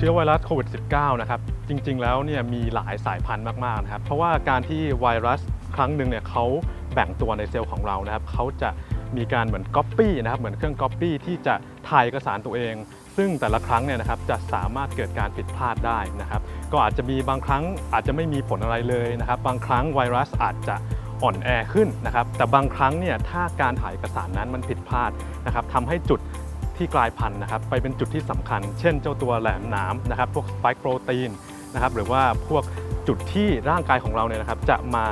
เชื้อไวรัสโควิด -19 นะครับ จริงๆ แล้วเนี่ยมีหลายสายพันธุ์มากๆนะครับ เพราะว่าการที่ไวรัสครั้งหนึ่งเนี่ยเขาแบ่งตัวในเซลล์ของเรานะครับเขาจะมีการเหมือนก๊อปปี้นะครับ เหมือนเครื่องก๊อปปี้ที่จะถ่ายเอกสารตัวเอง ซึ่งแต่ละครั้งเนี่ยนะครับจะสามารถเกิดการผิดพลาดได้นะครับ ก็อาจจะมีบางครั้งอาจจะไม่มีผลอะไรเลยนะครับ บางครั้งไวรัสอาจจะอ่อนแอขึ้นนะครับ แต่บางครั้งเนี่ยถ้าการถ่ายเอกสารนั้นมันผิดพลาดนะครับทำให้จุด ที่กลายพันธุ์นะครับไปเป็นจุดที่สำคัญ เช่นเจ้าตัวแหลมหนามนะครับพวกสไปค์โปรตีนนะครับหรือว่าพวกจุดที่ร่างกายของเราเนี่ยนะครับจะมา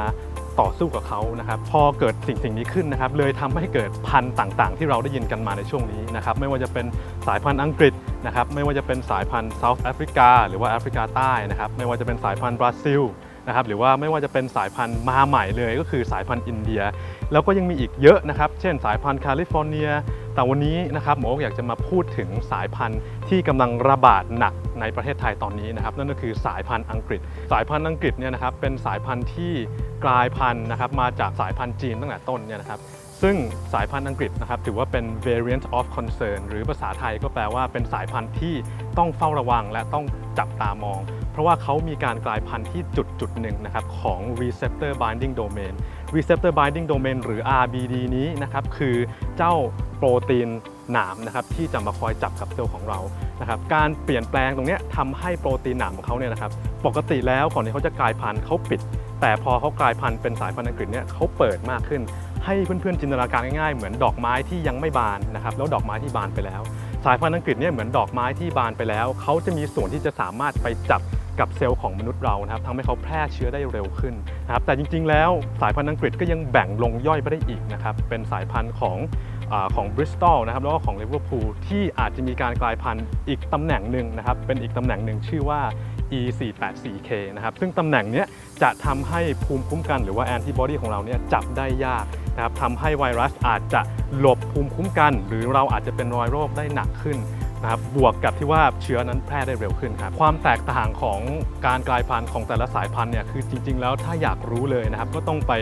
ต่อสู้กับเขานะครับพอเกิดสิ่งสิ่งนี้ขึ้นนะครับเลยทำให้เกิดพันธุ์ต่างๆ ที่เราได้ยินกันมาในช่วงนี้นะครับไม่ว่าจะเป็นสายพันธุ์อังกฤษนะครับไม่ว่าจะเป็นสายพันธุ์เซาท์แอฟริกาหรือว่าแอฟริกาใต้นะครับไม่ว่าจะเป็นสายพันธุ์บราซิลนะครับหรือว่าไม่ว่าจะเป็นสายพันธุ์มาใหม่เลยก็คือสายพันธุ์อินเดีย แล้วก็ยังมีอีกเยอะนะครับ เช่นสายพันธุ์แคลิฟอร์เนีย แต่วันนี้นะครับหมอโอ๊คอยากจะมาพูดถึงสายพันธุ์ที่กำลังระบาดหนักในประเทศไทยตอนนี้นะครับ นั่นก็คือสายพันธุ์อังกฤษ สายพันธุ์อังกฤษเนี่ยนะครับเป็นสายพันธุ์ที่กลายพันธุ์นะครับมาจากสายพันธุ์จีนตั้งแต่ต้นเนี่ยนะครับซึ่งสายพันธุ์อังกฤษนะครับถือว่าเป็น variant of concern หรือภาษาไทยก็แปลว่าเป็นสายพันธุ์ที่ต้องเฝ้าระวังและต้องจับตามอง เพราะว่าเขามีการกลายพันธุ์ที่จุดจุดหนึ่งนะครับของ receptor binding domain receptor binding domain หรือ RBD นี้นะครับคือเจ้า โปรตีนหนามนะครับที่จะมาคอยจับกับเซลล์ของเรานะครับการเปลี่ยนแปลงตรงนี้ทำให้โปรตีนหนามของเขาเนี่ยนะครับปกติแล้วก่อนที่เขาจะกลายพันธุ์เขาปิด แต่พอเขากลายพันธุ์เป็นสายพันธุ์อังกฤษเนี่ยเขาเปิดมากขึ้น ให้เพื่อนๆจินตนาการง่ายๆ เหมือนดอกไม้ที่ยังไม่บานนะครับแล้วดอกไม้ที่บานไปแล้ว สายพันธุ์อังกฤษเนี่ยเหมือนดอกไม้ที่บานไปแล้วเขาจะมีส่วนที่จะสามารถไปจับ กับเซลล์ของมนุษย์เรานะครับทำให้เขาแพร่เชื้อได้เร็วขึ้นนะครับแต่จริงๆ แล้วสายพันธุ์อังกฤษก็ยังแบ่งลงย่อยไปได้อีกนะครับเป็นสายพันธุ์ของอของบริสตอลนะครับแล้วก็ของลิเวอร์พูลที่อาจจะมีการกลายพันธุ์อีกตำแหน่งหนึ่งนะครับเป็นอีกตำแหน่งหนึ่งชื่อว่า E484K นะครับซึ่งตำแหน่งนี้จะทำให้ภูมิคุ้มกันหรือว่าแอนติบอดีของเราเนี่ยจับได้ยากนะครับทำให้ไวรัสอาจจะหลบภูมิคุ้มกัน หรือเราอาจจะเป็นรอยโรคได้หนักขึ้น นะครับบวกกับที่ว่าเชื้อนั้นแพร่ได้เร็วขึ้นครับความแตกต่างของการกลายพันธุ์ของแต่ละสายพันธุ์เนี่ยคือจริง ๆ แล้วถ้าอยากรู้เลยนะครับก็ต้องไป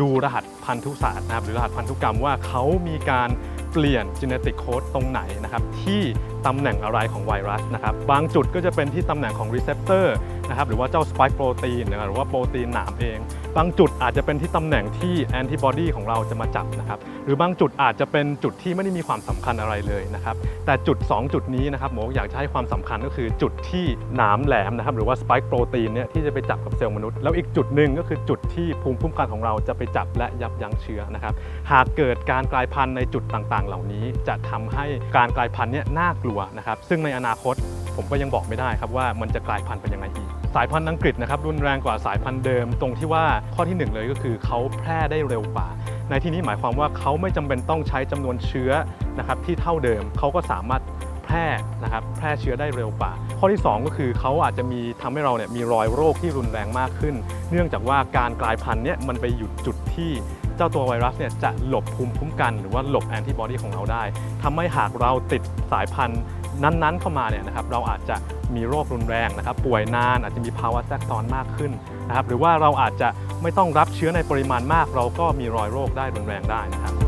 ดูรหัสพันธุศาสตร์นะครับหรือรหัสพันธุกรรมว่าเขามีการเปลี่ยน genetic code ตรงไหนนะครับที่ตำแหน่งอะไรของไวรัสนะครับบางจุดก็จะเป็นที่ตำแหน่งของ receptor นะครับหรือว่าเจ้า spike protein นะครับหรือว่าโปรตีนหนามเอง บางจุดอาจจะเป็นที่ตำแหน่งที่แอนติบอดีของเราจะมาจับนะครับหรือบางจุดอาจจะเป็นจุดที่ไม่ได้มีความสำคัญอะไรเลยนะครับแต่จุด 2 จุดนี้นะครับหมออยากจะให้ความสำคัญก็คือจุดที่หนามแหลมนะครับหรือว่า spike protein เนี่ยที่จะไปจับกับเซลล์มนุษย์ แล้วอีกจุดหนึ่งก็คือจุดที่ภูมิคุ้มกันของเราจะไปจับและยับยั้งเชื้อนะครับหากเกิดการกลายพันธุ์ในจุดต่างๆ เหล่านี้จะทำให้การกลายพันธุ์เนี่ยน่ากลัวนะครับซึ่งในอนาคตผมก็ยังบอกไม่ได้ครับว่ามันจะกลายพันธุ์เป็นยังไงอีก สายพันธุ์อังกฤษนะครับรุนแรงกว่าสายพันธุ์เดิม ตรงที่ว่าข้อที่หนึ่งเลยก็คือเขาแพร่ได้เร็วกว่า ในที่นี้หมายความว่าเขาไม่จำเป็นต้องใช้จำนวนเชื้อนะครับที่เท่าเดิมเขาก็สามารถแพร่นะครับแพร่เชื้อได้เร็วกว่า ข้อที่สองก็คือเขาอาจจะมีทำให้เราเนี่ยมีรอยโรคที่รุนแรงมากขึ้น เนื่องจากว่าการกลายพันธุ์เนี่ยมันไปหยุดจุดที่เจ้าตัวไวรัสเนี่ยจะหลบภูมิคุ้มกัน หรือว่าหลบแอนติบอดีของเราได้ทำให้หากเราติดสายพันธุ์นั้นๆเข้ามาเนี่ยนะครับเราอาจจะ มีโรครุนแรงนะครับ ป่วยนานอาจจะมีภาวะแทรกซ้อนมากขึ้นนะครับ หรือว่าเราอาจจะไม่ต้องรับเชื้อในปริมาณมาก เราก็มีรอยโรคได้รุนแรงได้นะครับ